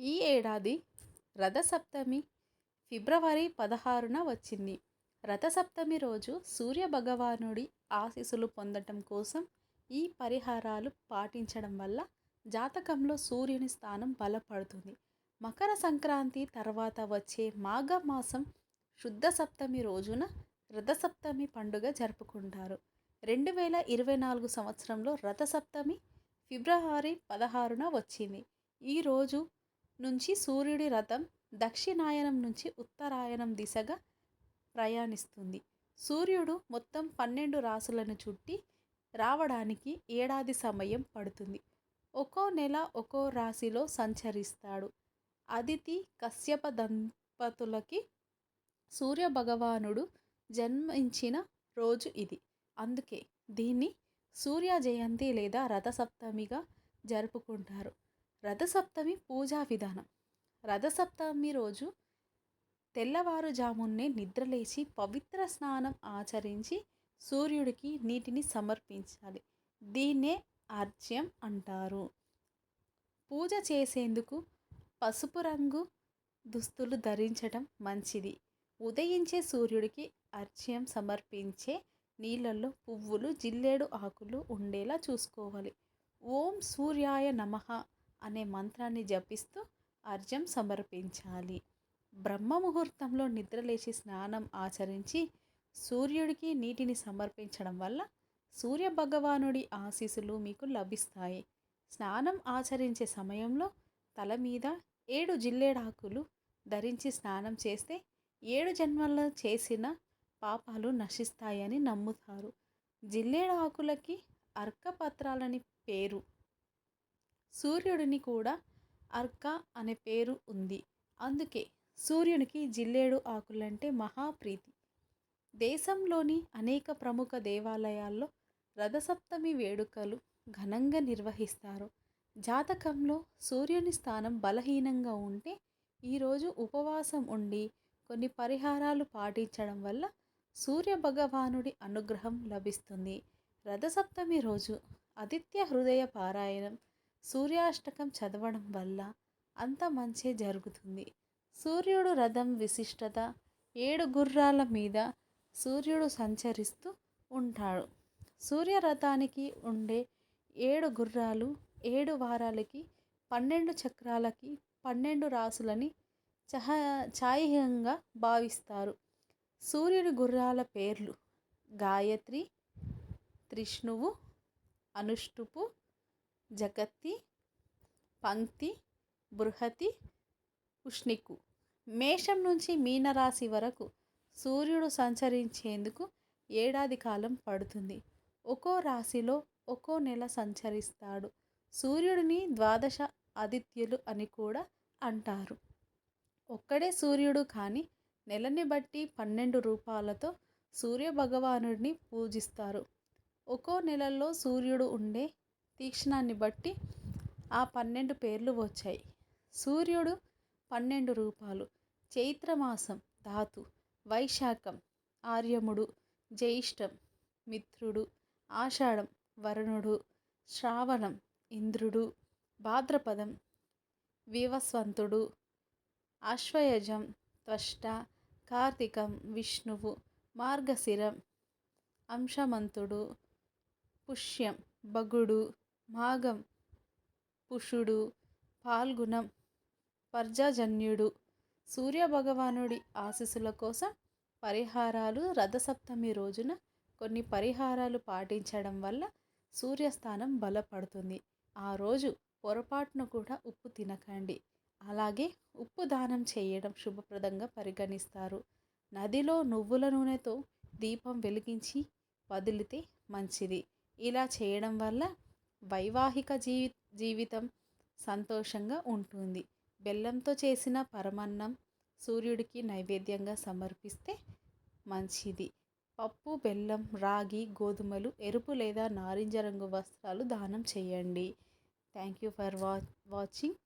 ఈ ఏడాది రథసప్తమి ఫిబ్రవరి పదహారున వచ్చింది. రథసప్తమి రోజు సూర్య భగవానుడి ఆశీస్సులు పొందటం కోసం ఈ పరిహారాలు పాటించడం వల్ల జాతకంలో సూర్యుని స్థానం బలపడుతుంది. మకర సంక్రాంతి తర్వాత వచ్చే మాఘమాసం శుద్ధ సప్తమి రోజున రథసప్తమి పండుగ జరుపుకుంటారు. రెండు వేల ఇరవై నాలుగు సంవత్సరంలో రథసప్తమి ఫిబ్రవరి పదహారున వచ్చింది. ఈరోజు నుంచి సూర్యుడి రథం దక్షిణాయనం నుంచి ఉత్తరాయణం దిశగా ప్రయాణిస్తుంది. సూర్యుడు మొత్తం పన్నెండు రాసులను చుట్టి రావడానికి ఏడాది సమయం పడుతుంది. ఒక్కో నెల ఒక్కో రాశిలో సంచరిస్తాడు. అదితి కశ్యప దంపతులకి సూర్య భగవానుడు జన్మించిన రోజు ఇది. అందుకే దీన్ని సూర్య జయంతి లేదా రథసప్తమిగా జరుపుకుంటారు. రథసప్తమి పూజా విధానం. రథసప్తమి రోజు తెల్లవారుజామున్నే నిద్రలేచి పవిత్ర స్నానం ఆచరించి సూర్యుడికి నీటిని సమర్పించాలి. దీన్నే అర్ఘ్యం అంటారు. పూజ చేసేందుకు పసుపు రంగు దుస్తులు ధరించడం మంచిది. ఉదయించే సూర్యుడికి అర్ఘ్యం సమర్పించే నీళ్ళల్లో పువ్వులు జిల్లేడు ఆకులు ఉండేలా చూసుకోవాలి. ఓం సూర్యాయ నమః అనే మంత్రాన్ని జపిస్తూ అర్ఘ్యం సమర్పించాలి. బ్రహ్మ ముహూర్తంలో నిద్రలేచి స్నానం ఆచరించి సూర్యుడికి నీటిని సమర్పించడం వల్ల సూర్య భగవానుడి ఆశీస్సులు మీకు లభిస్తాయి. స్నానం ఆచరించే సమయంలో తల మీద ఏడు జిల్లేడాకులు ధరించి స్నానం చేస్తే ఏడు జన్మల్లో చేసిన పాపాలు నశిస్తాయని నమ్ముతారు. జిల్లేడాకులకి అర్కపత్రాలని పేరు సూర్యుడిని కూడా అర్క అనే పేరు ఉంది. అందుకే సూర్యునికి జిల్లేడు ఆకులంటే మహాప్రీతి దేశంలోని అనేక ప్రముఖ దేవాలయాల్లో రథసప్తమి వేడుకలు ఘనంగా నిర్వహిస్తారు. జాతకంలో సూర్యుని స్థానం బలహీనంగా ఉంటే ఈరోజు ఉపవాసం ఉండి కొన్ని పరిహారాలు పాటించడం వల్ల సూర్య భగవానుడి అనుగ్రహం లభిస్తుంది. రథసప్తమి రోజు ఆదిత్య హృదయ పారాయణం సూర్యాష్టకం చదవడం వల్ల అంత మంచే జరుగుతుంది. సూర్యుడు రథం విశిష్టత ఏడు గుర్రాల మీద సూర్యుడు సంచరిస్తూ ఉంటాడు. సూర్యరథానికి ఉండే ఏడు గుర్రాలు ఏడు వారాలకి పన్నెండు చక్రాలకి పన్నెండు రాసులని చహ చాయిహంగా భావిస్తారు. సూర్యుడి గుర్రాల పేర్లు గాయత్రి త్రిష్ణువు అనుష్టుపు జగత్తి పంక్తి బృహతి ఉష్ణికు మేషం నుంచి మీనరాశి వరకు సూర్యుడు సంచరించేందుకు ఏడాది కాలం పడుతుంది. ఒక్కో రాశిలో ఒక్కో నెల సంచరిస్తాడు. సూర్యుడిని ద్వాదశ ఆదిత్యులు అని కూడా అంటారు. ఒక్కడే సూర్యుడు కానీ నెలని బట్టి పన్నెండు రూపాలతో సూర్య భగవానుడిని పూజిస్తారు. ఒక్కో నెలలో సూర్యుడు ఉండే తీక్షణాన్ని బట్టి ఆ పన్నెండు పేర్లు వచ్చాయి. సూర్యుడు పన్నెండు రూపాలు చైత్రమాసం ధాతు వైశాఖం ఆర్యముడు జ్యేష్టం మిత్రుడు ఆషాఢం వరుణుడు శ్రావణం ఇంద్రుడు భాద్రపదం వివస్వంతుడు ఆశ్వయజం త్వష్ట కార్తీకం విష్ణువు మార్గశిరం అంశమంతుడు పుష్యం భగుడు మాఘం పుషుడు పాల్గుణం పర్జాజన్యుడు సూర్యభగవానుడి ఆశీస్సుల కోసం పరిహారాలు రథసప్తమి రోజున కొన్ని పరిహారాలు పాటించడం వల్ల సూర్యస్థానం బలపడుతుంది. ఆ రోజు పొరపాటును కూడా ఉప్పు తినకండి. అలాగే ఉప్పు దానం చేయడం శుభప్రదంగా పరిగణిస్తారు. నదిలో నువ్వుల నూనెతో దీపం వెలిగించి వదిలితే మంచిది. ఇలా చేయడం వల్ల వైవాహిక జీవి జీవితం సంతోషంగా ఉంటుంది. బెల్లంతో చేసిన పరమన్నం సూర్యుడికి నైవేద్యంగా సమర్పిస్తే మంచిది. పప్పు బెల్లం రాగి గోధుమలు ఎరుపు లేదా నారింజ రంగు వస్త్రాలు దానం చేయండి. థ్యాంక్ యూ ఫర్ వా వాచింగ్.